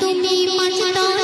তুমি মাস্টার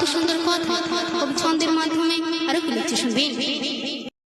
কত সুন্দর কথা কবি ছন্দের মাধ্যমে আরও কি লিখছে শুনবেন